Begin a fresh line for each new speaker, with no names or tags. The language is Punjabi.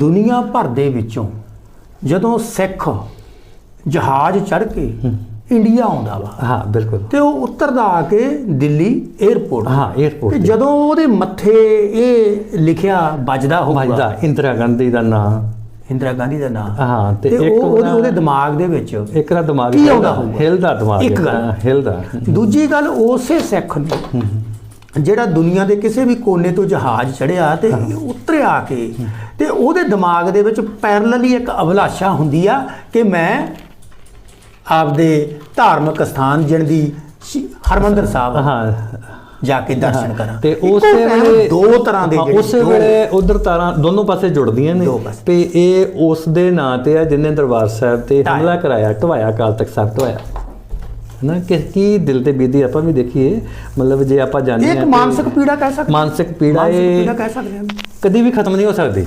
ਦੁਨੀਆ ਭਰ ਦੇ ਵਿੱਚੋਂ ਜਦੋਂ ਸਿੱਖ ਜਹਾਜ਼ ਚੜ ਕੇ ਇੰਡੀਆ ਆਉਂਦਾ ਵਾ
ਹਾਂ ਬਿਲਕੁਲ।
ਤੇ ਉਹ ਉਤਰਦਾ ਆ ਕੇ ਦਿੱਲੀ 에ਅਰਪੋਰਟ
ਹਾਂ 에ਅਰਪੋਰਟ
ਤੇ। ਜਦੋਂ ਉਹਦੇ ਮੱਥੇ ਇਹ ਲਿਖਿਆ ਵੱਜਦਾ ਹੋਊਗਾ।
ਵੱਜਦਾ ਇੰਦਰਾ ਗਾਂਧੀ ਦਾ ਨਾਮ
ਇੰਦਰਾ ਗਾਂਧੀ ਦਾ ਨਾਮ
ਹਾਂ
ਤੇ
ਇੱਕ
ਉਹਦੇ
ਉਹਦੇ
ਦਿਮਾਗ ਦੇ ਵਿੱਚ
ਇੱਕ ਦਾ ਦਿਮਾਗ ਹਿਲਦਾ ਦਿਮਾਗ
ਇੱਕ ਗੱਲ।
ਹਿਲਦਾ
ਦੂਜੀ ਗੱਲ ਉਸੇ ਸਿੱਖ ਨੂੰ ਜਿਹੜਾ ਦੁਨੀਆ ਦੇ ਕਿਸੇ ਵੀ ਕੋਨੇ ਤੋਂ ਜਹਾਜ਼ ਚੜਿਆ ਤੇ ਉਤਰਿਆ ਆ ਕੇ ਤੇ ਉਹਦੇ ਦਿਮਾਗ ਦੇ ਵਿੱਚ ਪੈਰਲਲੀ ਇੱਕ ਅਭਿਲਾਸ਼ਾ ਹੁੰਦੀ ਆ ਕਿ ਮੈਂ ਆਪਦੇ ਧਾਰਮਿਕ ਸਥਾਨ ਜਿਣ ਦੀ ਸ਼ੀ- ਹਰਮੰਦਰ ਸਾਹਿਬ
ਹਾਂ।
ਜਾ ਕੇ ਦਰਸ਼ਨ ਕਰਾਂ।
ਤੇ ਉਸੇ ਵੇਲੇ
ਦੋ ਤਰ੍ਹਾਂ ਦੇ
ਉਸੇ ਵੇਲੇ ਉਧਰ ਤਾਰਾਂ ਦੋਨੋਂ ਪਾਸੇ ਜੁੜਦੀਆਂ ਨੇ। ਤੇ ਇਹ ਉਸ ਦੇ ਨਾਂ ਤੇ ਆ ਜਿਨੇ ਦਰਬਾਰ ਸਾਹਿਬ ਤੇ। ਹਮਲਾ ਕਰਾਇਆ ਢਵਾਇਆ ਕਾਲ ਤੱਕ ਸਾਹਿਬ ਢਵਾਇਆ ਨਾ ਕਿ ਕੀ ਦਿਲ ਤੇ ਬੀਤੀ ਆਪਾਂ ਵੀ ਦੇਖੀਏ ਮਤਲਬ ਜੇ ਆਪਾਂ ਜਾਣਦੇ
ਇਹ ਇੱਕ
ਹਾਂ
ਮਾਨਸਿਕ ਪੀੜਾ ਕਹਿ ਸਕਦੇ
ਮਾਨਸਿਕ ਪੀੜਾ ਇਹ
ਪੀੜਾ ਕਹਿ ਸਕਦੇ ਹਾਂ।
ਕਦੀ ਵੀ ਖਤਮ ਨਹੀਂ ਹੋ ਸਕਦੀ।